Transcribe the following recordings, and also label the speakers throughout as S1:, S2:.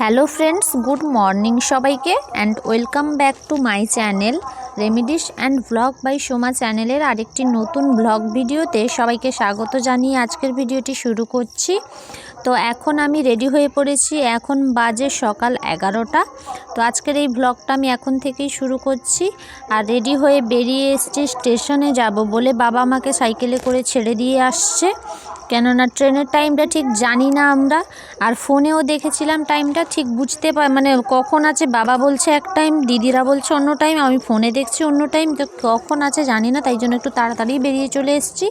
S1: Hello friends good morning সবাইকে and welcome back to my channel remedies and blog by Soma চ্যানেলের আরেকটি নতুন blog ভিডিওতে সবাইকে স্বাগত জানিয়ে আজকের ভিডিওটি শুরু করছি। তো এখন আমি রেডি হয়ে পড়েছি। এখন বাজে সকাল এগারোটা। তো আজকের এই ব্লগটা আমি এখন থেকেই শুরু করছি। আর রেডি হয়ে বেরিয়ে এসছি স্টেশনে যাব বলে বাবা আমাকে সাইকেলে করে ছেড়ে দিয়ে আসছে। কেননা ট্রেনের টাইমটা ঠিক জানি না আমরা। আর ফোনেও দেখেছিলাম টাইমটা ঠিক বুঝতে পার মানে কখন আছে বাবা বলছে এক টাইম দিদিরা বলছে অন্য টাইম আমি ফোনে দেখছি অন্য টাইম তো কখন আছে জানি না, তাই জন্য একটু তাড়াতাড়ি বেরিয়ে চলে এসেছি।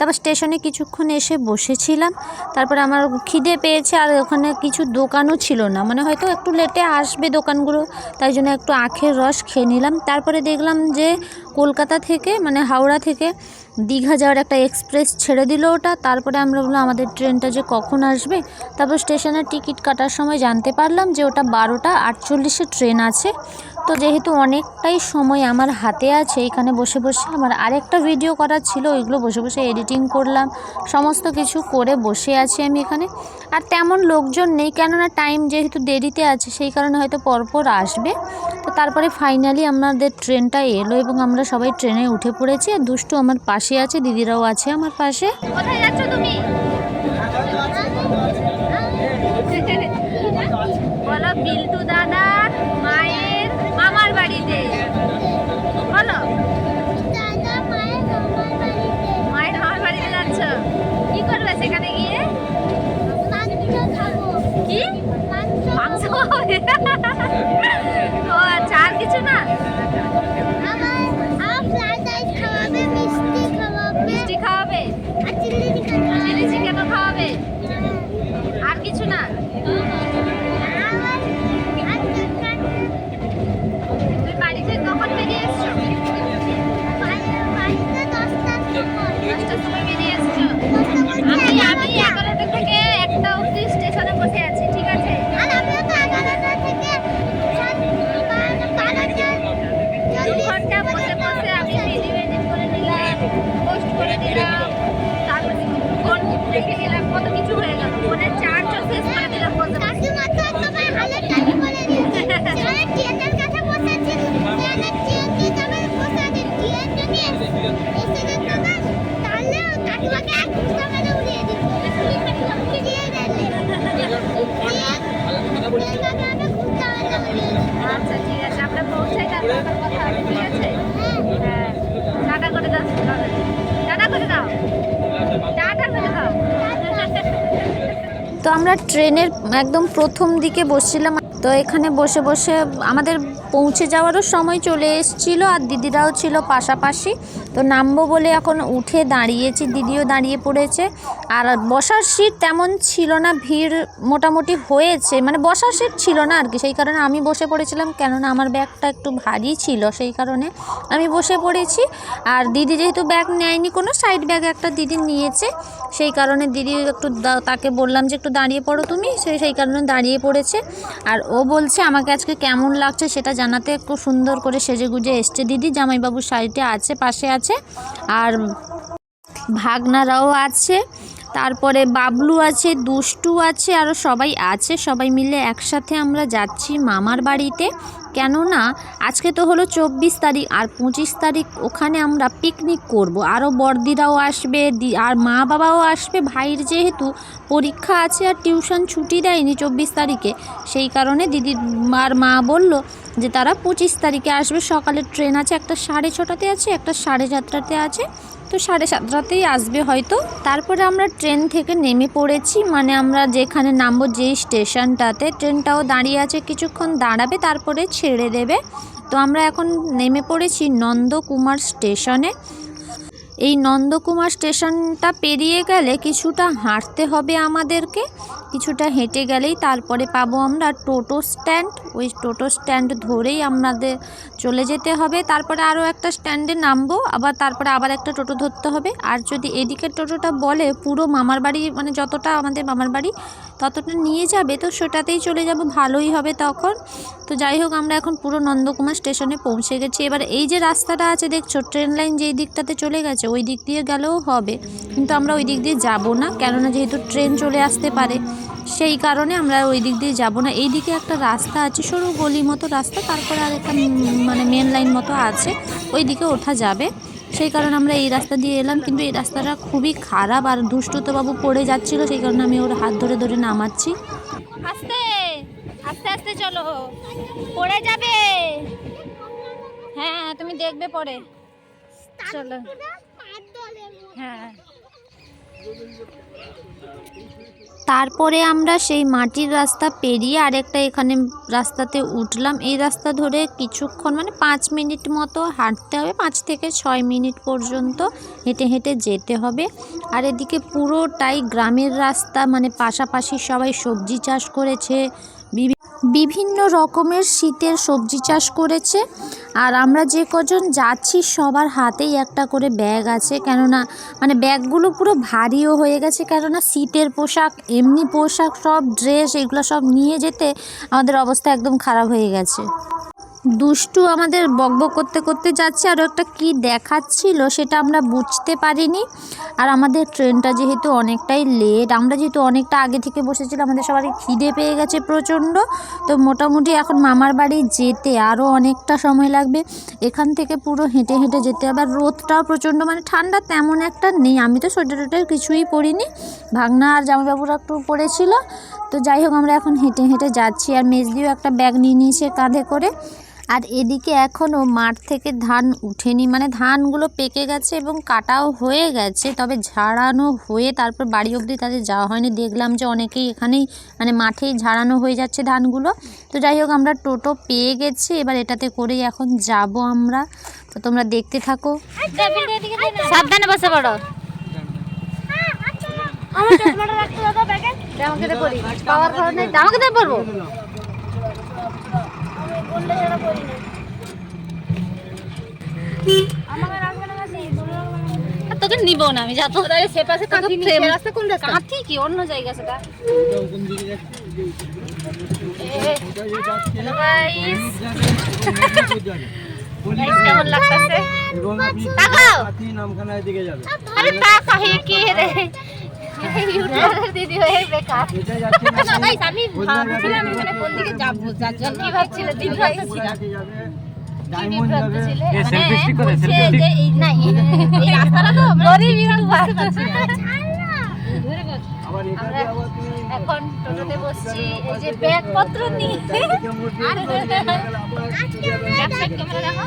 S1: তারপর স্টেশনে কিছুক্ষণ এসে বসেছিলাম। তারপরে আমার খিদে পেয়েছে আর ওখানে কিছু দোকানও ছিল না। মানে হয়তো একটু লেটে আসবে দোকানগুলো, তাই জন্য একটু আখের রস খেয়ে নিলাম। তারপরে দেখলাম যে কলকাতা থেকে মানে হাওড়া থেকে দীঘা যাওয়ার একটা এক্সপ্রেস ছেড়ে দিল ওটা। তারপরে আমরা বললাম আমাদের ট্রেনটা যে কখন আসবে। তারপর স্টেশনের টিকিট কাটার সময় জানতে পারলাম যে ওটা বারোটা আটচল্লিশে ট্রেন আছে। তো যেহেতু অনেকটাই সময় আমার হাতে আছে, এখানে বসে বসে আমার আরেকটা ভিডিও করার ছিল, ওইগুলো বসে বসে এডিটিং করলাম। সমস্ত কিছু করে বসে আছি আমি এখানে। আর তেমন লোকজন নেই, কেননা টাইম যেহেতু দেরিতে আছে, সেই কারণে হয়তো পরপর আসবে। তো তারপরে ফাইনালি আমাদের ট্রেনটা এলো এবং আমরা সবাই ট্রেনে উঠে পড়েছি। আর দুষ্টু আমার পাশে আছে, দিদিরাও আছে আমার পাশে।
S2: তুমি? বলো, বিল্টু দাদার করে দিলাম তারপর ফোন রেখে দিলাম কত কিছু হয়ে
S1: তো আমরা ট্রেনের একদম প্রথম দিকে বসছিলাম, তো এখানে বসে বসে আমাদের পৌঁছে যাওয়ারও সময় চলে এসেছিল আর দিদিরাও ছিল পাশাপাশি। তো নামবো বলে এখন উঠে দাঁড়িয়েছি, দিদিও দাঁড়িয়ে পড়েছে। আর বসার সিট তেমন ছিল না, ভিড় মোটামুটি হয়েছে। মানে বসার সিট ছিল না আর কি, সেই কারণে আমি বসে পড়েছিলাম, কেননা আমার ব্যাগটা একটু ভারী ছিল, সেই কারণে আমি বসে পড়েছি। আর দিদি যেহেতু ব্যাগ নেয়নি, কোনো সাইড ব্যাগ একটা দিদি নিয়েছে, সেই কারণে দিদি একটু তাকে বললাম যে, একটু দাঁড়িয়ে পড়ো তুমি। সে সেই কারণে দাঁড়িয়ে পড়েছে। আর ও বলছে, আমাকে আজকে কেমন লাগছে সেটা জানাতে খুব সুন্দর করে সেজে গুজে এসছে দিদি, জামাইবাবুর শাড়িতে আছে, পাশে আছে। আর ভাগনারাও আছে তারপরে বাবলু আছে, দুষ্টু আছে আরও সবাই আছে। সবাই মিলে একসাথে আমরা যাচ্ছি মামার বাড়িতে। কেননা আজকে তো হলো চব্বিশ তারিখ, আর পঁচিশ তারিখ ওখানে আমরা পিকনিক করব। আরও বড়দিরাও আসবে আর মা বাবাও আসবে। ভাইয়ের যেহেতু পরীক্ষা আছে আর টিউশন ছুটি দেয়নি চব্বিশ তারিখে, সেই কারণে দিদি আর মা বলল যে তারা পঁচিশ তারিখে আসবে। সকালের ট্রেন আছে, একটা সাড়ে ছটাতে আছে, একটা সাড়ে সাতটাতে আছে। তো সাড়ে সাতটাতেই আসবে হয়তো। তারপরে আমরা ট্রেন থেকে নেমে পড়েছি মানে আমরা যেখানে নামবো যেই স্টেশনটাতে। ট্রেনটাও দাঁড়িয়ে আছে, কিছুক্ষণ দাঁড়াবে, তারপরে ছেড়ে দেবে। তো আমরা এখন নেমে পড়েছি নন্দকুমার স্টেশনে। এই নন্দকুমার স্টেশনটা পেরিয়ে গেলে কিছুটা হাঁটতে হবে আমাদেরকে। কিছুটা হেঁটে গেলেই তারপরে পাবো আমরা টোটো স্ট্যান্ড। ওই টোটো স্ট্যান্ড ধরেই আমাদের চলে যেতে হবে। তারপরে আরও একটা স্ট্যান্ডে নামবো, আবার তারপরে আবার একটা টোটো ধরতে হবে। আর যদি এদিকের টোটোটা বলে পুরো মামার বাড়ি মানে যতটা আমাদের মামার বাড়ি ততটা নিয়ে যাবে, তো সেটাতেই চলে যাব, ভালোই হবে তখন। তো যাই হোক, আমরা এখন পুরো নন্দকুমার স্টেশনে পৌঁছে গেছি। এবার এই যে রাস্তাটা আছে, দেখছ, ট্রেন লাইন যেই দিকটাতে চলে গেছে, ওই দিক দিয়ে গেলেও হবে। কিন্তু আমরা ওই দিক দিয়ে যাব না, কেননা যেহেতু ট্রেন চলে আসতে পারে। সেই কারণে আমরা ওই দিক দিয়ে যাব না। এই দিকে একটা রাস্তা আছে, সরু গলি মতো রাস্তা, তারপরে আর একটা মানে মেন লাইন মতো আছে, ওই দিকে ওঠা যাবে। সেই কারণে আমরা এই রাস্তা দিয়ে এলাম, কিন্তু এই রাস্তাটা খুবই খারাপ আর দুষ্টুতো বাবু পড়ে যাচ্ছিল, সেই কারণে আমি ওর হাত ধরে ধরে নামাচ্ছি।
S2: আস্তে আস্তে আস্তে চলো। পড়ে যাবে। হ্যাঁ তুমি দেখবে পরে। চলো। হ্যাঁ।
S1: তারপরে আমরা সেই মাটির রাস্তা পেরিয়ে আরেকটা এখানে রাস্তাতে উঠলাম। এই রাস্তা ধরে কিছুক্ষণ মানে পাঁচ মিনিট মতো হাঁটতে হবে, পাঁচ থেকে ছয় মিনিট পর্যন্ত হেঁটে হেঁটে যেতে হবে। আর এদিকে পুরোটাই গ্রামের রাস্তা মানে পাশাপাশি সবাই সবজি চাষ করেছে বিভিন্ন রকমের শীতের সবজি চাষ করেছে। আর আমরা যে কজন যাচ্ছি, সবার হাতেই একটা করে ব্যাগ আছে। কেননা মানে ব্যাগগুলো পুরো ভারীও হয়ে গেছে। কেননা, শীতের পোশাক, এমনি পোশাক, সব ড্রেস এগুলো সব নিয়ে যেতে আমাদের অবস্থা একদম খারাপ হয়ে গেছে। দুষ্টু আমাদের বকবক করতে করতে যাচ্ছে, আর একটা কি দেখাচ্ছিল সেটা আমরা বুঝতে পারিনি। আর আমাদের ট্রেনটা যেহেতু অনেকটাই লেট আমরা যেহেতু অনেকটা আগে থেকে বসেছিলাম, আমাদের সবারই খিদে পেয়ে গেছে প্রচণ্ড। তো মোটামুটি এখন মামার বাড়ি যেতে আরও অনেকটা সময় লাগবে। এখান থেকে পুরো হেঁটে হেঁটে যেতে আবার রোদটাও প্রচণ্ড মানে ঠান্ডা তেমন একটা নেই। আমি তো সোয়েটার টোয়েটার কিছুই পরিনি। ভাগনা আর জামাইবাবুরা একটু পড়েছিল। তো যাই হোক, আমরা এখন হেঁটে হেঁটে যাচ্ছি। আর মেজদিও একটা ব্যাগ নিয়ে নিয়েছে কাঁধে করে। আর এদিকে এখনও মাঠ থেকে ধান উঠেনি। মানে ধানগুলো পেকে গেছে এবং কাটাও হয়ে গেছে তবে ঝাড়ানো হয়ে তারপর বাড়ি অবধি তাদের যাওয়া হয়নি। দেখলাম যে অনেকেই এখানেই মানে মাঠেই ঝাড়ানো হয়ে যাচ্ছে ধানগুলো। তো যাই হোক আমরা টোটো পেয়ে গেছি এবার এটাতে করেই এখন যাব আমরা। তো তোমরা দেখতে থাকো।
S2: সাবধানে বসে পড়ো। আমার চশমাটা রাখতে দাও ব্যাগে আমাকে দে পড়ি পাওয়ার কারণে আমাকে দে পড়ব তোকে নিব না আমি যাব। সে পাশে কাঁথি রাস্তা কোন রাস্তা? কাঁথি কি অন্য জায়গা সেটা? কেমন লাগতেছে তাকাও
S3: নামখানার দিকে যাবে।
S2: আরে টাকা হে কি রে? দিদি হয়ে বেকার।
S3: না
S2: গাইস আমি ভাবছিলাম এখানে কোন দিকে যাব যার জন্য কি ভাবছিলে দিদি
S3: এখানে
S2: টোটোতে বসছি এই যে নিয়ে। আর ক্যামেরা দেখো।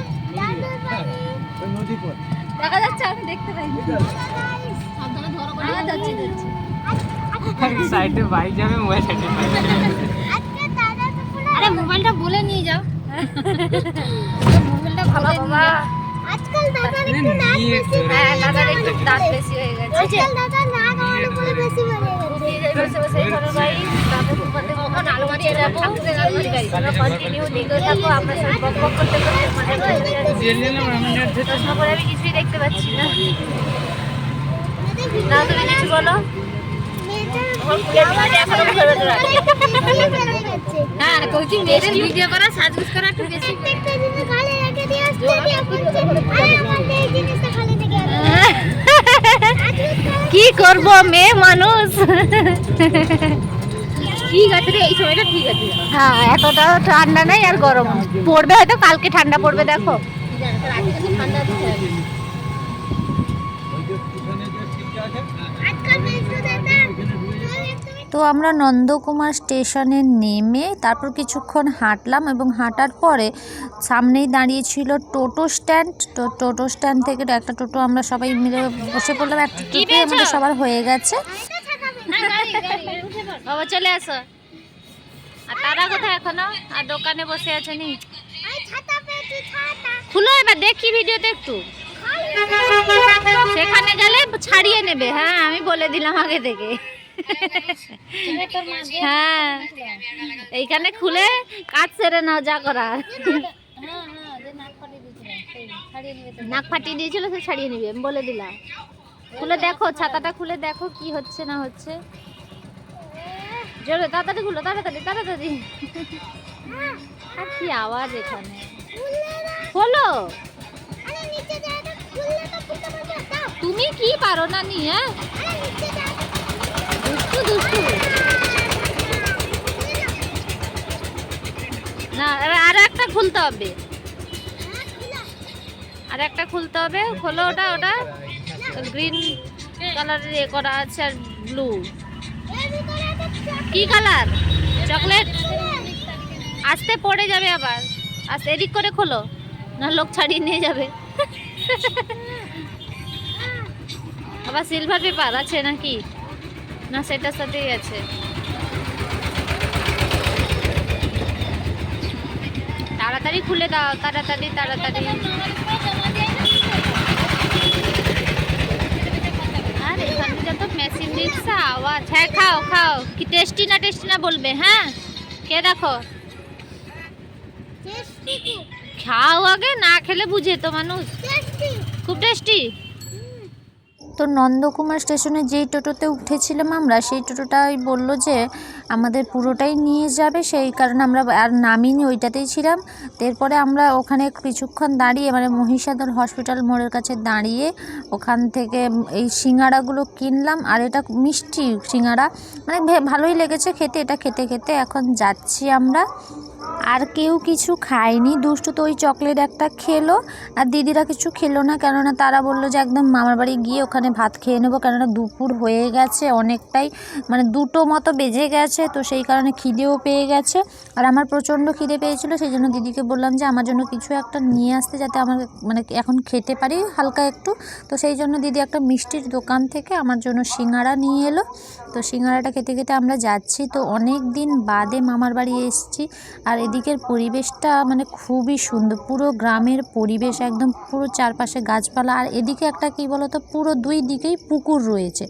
S2: যাচ্ছে আমি দেখতে পাই
S4: সাইডে বাইক যাবে মোবাইল সাইডে
S2: আরে মোবাইলটা বলে নিয়ে যাও। মোবাইলটা ভালো বাবা
S5: আজকাল দাদার একটু নাক বেশি
S2: হ্যাঁ দাদার একটু দাঁত বেশি হয়ে গেছে।
S5: আজকাল দাদার নাক আমার উপরে বেশি বেড়ে গেছে।
S2: বসে বসে ঘরে বাড়ি। তারপর ফুফাতে কখন আলমারি যাব? আলমারি বাড়ি আমরা কন্টিনিউ দিকে থাকব আমরা সব বক বক করতে করতে মজা করতে যাচ্ছি। প্রশ্ন করে আমি কিছুই দেখতে পাচ্ছি না। না তুমি কিছু বলো? কইছি মেয়েদের ভিডিও করা সাজগুজ করা একটু বেশি? কি করব মেয়ে মানুষ? ঠিক আছে রে? এই সময়টা ঠিক আছে। হ্যাঁ এতটা ঠান্ডা নেই আর গরম। পড়বে হয়তো কালকে ঠান্ডা পড়বে দেখো।
S3: ওই যে পিছনে যে সিটটা আছে
S5: আজকাল বেশি দাদা
S1: তো আমরা নন্দকুমার স্টেশনে নেমে তারপর কিছুক্ষণ হাঁটলাম এবং হাঁটার পরে সামনেই দাঁড়িয়েছিল টোটো স্ট্যান্ড। তো টোটো স্ট্যান্ড থেকে একটা টোটো আমরা সবাই মিলে বসে পড়লাম। একটা টোটো আমাদের সবার হয়ে গেছে।
S2: বাবা চলে আসো। আর তারা কোথায় এখনও? আর দোকানে বসে আছে নি? খুলো এবার দেখি ভিডিওতে একটু। সেখানে গেলে ছাড়িয়ে নেবে। হ্যাঁ আমি বলে দিলাম আগে থেকে। হ্যাঁ। এইখানে খুলে কাজ সেরে নাও যা করার। নাক ফাটিয়ে দিয়েছিল সে ছাড়িয়ে নিবি আমি বলে দিলাম। খুলে দেখো ছাতাটা খুলে দেখো কি হচ্ছে না হচ্ছে। জোরে তাড়াতাড়ি খুলো তাড়াতাড়ি তাড়াতাড়ি। আর কি আওয়াজ এখানে।
S5: দাও
S2: তুমি কি পারো না নি হ্যাঁ না, এবার আরও একটা খুলতে হবে। আর একটা খুলতে হবে। খোলো ওটা ওটা। গ্রিন কালারের এ করা আছে আর ব্লু কি কালার চকলেট আসতে পড়ে যাবে আবার। আস্তে, এদিক করে খোলো। না লোক ছাড়িয়ে নিয়ে যাবে। আবার সিলভার পেপার আছে নাকি? না সেটার সাথেই আছে। তাড়াতাড়ি খুলে দাও তাড়াতাড়ি তাড়াতাড়ি। আর এখানে যত মেশিন আওয়াজ। হ্যাঁ খাও খাও। কি টেস্টি না টেস্টি না বলবে হ্যাঁ? কে দেখো। খাও আগে না খেলে বুঝে তো মানুষ। খুব টেস্টি
S1: তো নন্দকুমার স্টেশনে যেই টোটোতে উঠেছিলাম আমরা, সেই টোটোটাই বলল যে আমাদের পুরোটাই নিয়ে যাবে, সেই কারণে আমরা আর নামিনি, ওইটাতেই ছিলাম। এরপরে আমরা ওখানে কিছুক্ষণ দাঁড়িয়ে মানে মহিষাদল হসপিটাল মোড়ের কাছে দাঁড়িয়ে ওখান থেকে এই সিঙ্গাড়াগুলো কিনলাম, আর এটা মিষ্টি সিঙ্গাড়া। মানে ভালোই লেগেছে খেতে, এটা খেতে খেতে এখন যাচ্ছি আমরা। আর কেউ কিছু খায়নি। দুষ্টু তো ওই চকলেট একটা খেলো। আর দিদিরা কিছু খেলো না কেননা তারা বলল যে একদম মামার বাড়ি গিয়ে ওখানে ভাত খেয়ে নেব। কেননা দুপুর হয়ে গেছে অনেকটাই। মানে দুটো মতো বেজে গেছে, তো সেই কারণে খিদেও পেয়ে গেছে। আর আমার প্রচণ্ড খিদে পেয়েছিল, সেই জন্য দিদিকে বললাম যে আমার জন্য কিছু একটা নিয়ে আসতে যাতে আমার মানে এখন খেতে পারি হালকা একটু। তো সেই জন্য দিদি একটা মিষ্টির দোকান থেকে আমার জন্য সিঙ্গাড়া নিয়ে এলো। তো সিঙ্গাড়াটা খেতে খেতে আমরা যাচ্ছি। তো অনেক দিন বাদে মামার বাড়ি এসেছি। আর এদিকের পরিবেশটা মানে খুবই সুন্দর। পুরো গ্রামের পরিবেশ একদম পুরো চারপাশে গাছপালা আর এদিকে একটা কি বলতো, পুরো দুই দিকেই পুকুর রয়েছে।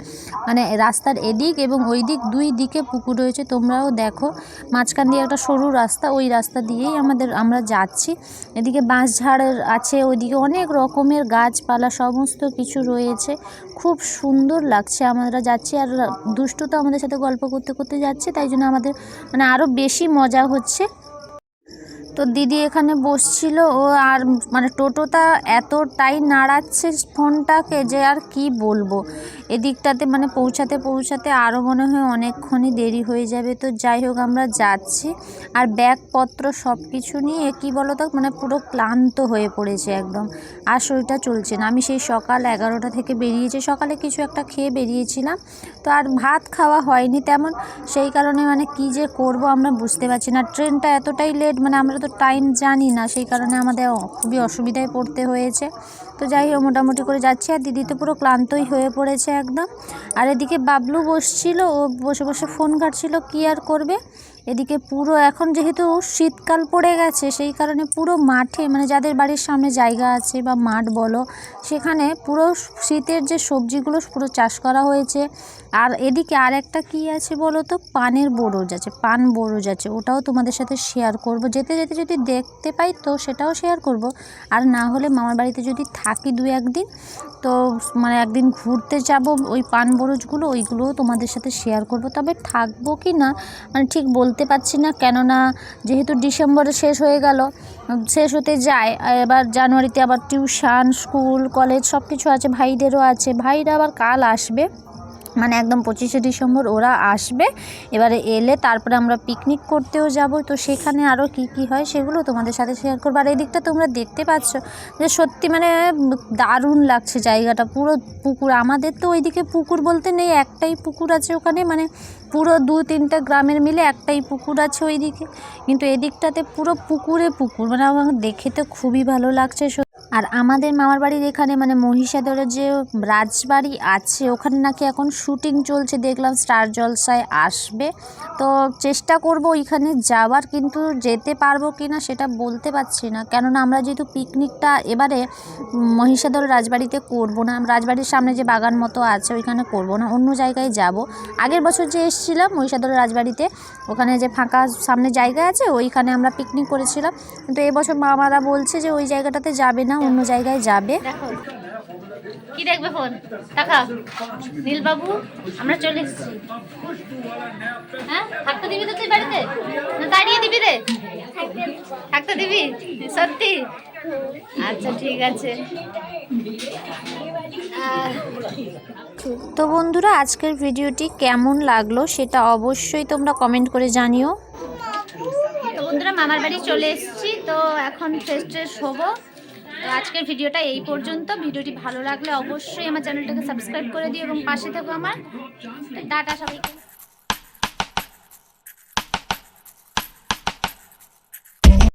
S1: মানে রাস্তার এদিক এবং ওই দিক দুই দিকে পুকুর রয়েছে। তোমরাও দেখো, মাঝখান দিয়ে একটা সরু রাস্তা, ওই রাস্তা দিয়েই আমাদের, আমরা যাচ্ছি। এদিকে বাঁশঝাড়ের আছে, ওইদিকে অনেক রকমের গাছপালা, সমস্ত কিছু রয়েছে। খুব সুন্দর লাগছে আমরা যাচ্ছি। আর দুষ্টু তো আমাদের সাথে গল্প করতে করতে যাচ্ছে, তাই জন্য আমাদের মানে আরও বেশি মজা হচ্ছে। তো দিদি এখানে বসছিল ও আর মানে টোটোটা এতটাই নাড়াচ্ছে ফোনটাকে যে আর কি বলব। এদিকটাতে মানে পৌঁছাতে পৌঁছাতে আরও মনে হয় অনেকক্ষণই দেরি হয়ে যাবে। তো যাই হোক, আমরা যাচ্ছি। আর ব্যাগপত্র সব কিছু নিয়ে কী বলো তো মানে পুরো ক্লান্ত হয়ে পড়েছে একদম। আর শরীরটা চলছে না। আমি সেই সকাল এগারোটা থেকে বেরিয়েছি। সকালে কিছু একটা খেয়ে বেরিয়েছিলাম। তো আর ভাত খাওয়া হয়নি তেমন। সেই কারণে মানে কি যে করব আমরা বুঝতে পারছি না। ট্রেনটা এতটাই লেট মানে আমরা তো টাইম জানি না, সেই কারণে আমাদের খুবই অসুবিধায় পড়তে হয়েছে। তো যাই হোক, মোটামুটি করে যাচ্ছি আর দিদি তো পুরো ক্লান্তই হয়ে পড়েছে একদম। আর এদিকে বাবলু বসছিল, ও বসে বসে ফোন ঘাটছিল, কি আর করবে? এদিকে পুরো এখন যেহেতু শীতকাল পড়ে গেছে, সেই কারণে পুরো মাঠে মানে যাদের বাড়ির সামনে জায়গা আছে বা মাঠ বলো, সেখানে পুরো শীতের যে সবজিগুলো পুরো চাষ করা হয়েছে। আর এদিকে আর একটা কী আছে বলো তো পানের বরজ আছে, পান বরজ আছে, ওটাও তোমাদের সাথে শেয়ার করব। যেতে যেতে যদি দেখতে পাই তো সেটাও শেয়ার করব। আর না হলে মামার বাড়িতে যদি থাকি দু একদিন, তো মানে একদিন ঘুরতে যাব, ওই পান বরজগুলো, ওইগুলোও তোমাদের সাথে শেয়ার করব। তবে থাকব কি না মানে ঠিক বলতে পারছি না, কেননা যেহেতু ডিসেম্বরে শেষ হয়ে গেল শেষ হতে যায়, এবার জানুয়ারিতে আবার টিউশান, স্কুল, কলেজ সব কিছু আছে, ভাইদেরও আছে, ভাইরা আবার কাল আসবে। মানে একদম পঁচিশে ডিসেম্বর ওরা আসবে। এবারে এলে তারপরে আমরা পিকনিক করতেও যাব। তো সেখানে আরও কি কি হয় সেগুলো তোমাদের সাথে শেয়ার করব। আর এই দিকটা তোমরা দেখতে পাচ্ছ যে সত্যি মানে দারুণ লাগছে জায়গাটা। পুরো পুকুর, আমাদের তো ওইদিকে পুকুর বলতে নেই, একটাই পুকুর আছে ওখানে। মানে পুরো দু তিনটা গ্রামের মিলে একটাই পুকুর আছে ওইদিকে। কিন্তু এদিকটাতে পুরো পুকুরে পুকুর। মানে আমার দেখে তো খুবই ভালো লাগছে। আর আমাদের মামার বাড়ির এখানে মানে মহিষাদলের যে রাজবাড়ি আছে, ওখানে নাকি এখন শুটিং চলছে। দেখলাম স্টার জলসায় আসবে। তো চেষ্টা করব ওইখানে যাওয়ার, কিন্তু যেতে পারব কি না সেটা বলতে পারছি না। কেননা আমরা যেহেতু পিকনিকটা এবারে মহিষাদল রাজবাড়িতে করব না, রাজবাড়ির সামনে যে বাগান মতো আছে ওইখানে করব না, অন্য জায়গায় যাব। আগের বছর যে এসেছিলাম মহিষাদল রাজবাড়িতে, ওখানে যে ফাঁকা সামনে জায়গা আছে, ওইখানে আমরা পিকনিক করেছিলাম। কিন্তু এবছর মামারা বলছে যে ওই জায়গাটাতে যাবে না অন্য জায়গায় যাবে।
S2: কি দেখবে ফোন? টাকা নীলবাবু আমরা চলে এসেছি। হ্যাঁ? থাকতে দিবি তো তুই বাড়িতে? না দাঁড়িয়ে দিবি রে। থাকতে দিবি? সত্যি? আচ্ছা ঠিক আছে।
S1: তো বন্ধুরা আজকের ভিডিওটি কেমন লাগল সেটা অবশ্যই তোমরা কমেন্ট করে জানিও।
S2: তো বন্ধুরা মামার বাড়ি চলে এসেছি তো এখন ফ্রেশ ট্রেশ হব তো আজকের ভিডিওটা এই পর্যন্ত। ভিডিওটি ভালো লাগলে অবশ্যই আমার চ্যানেলটাকে সাবস্ক্রাইব করে দিও এবং পাশে থাকো আমার। টাটা সবাইকে।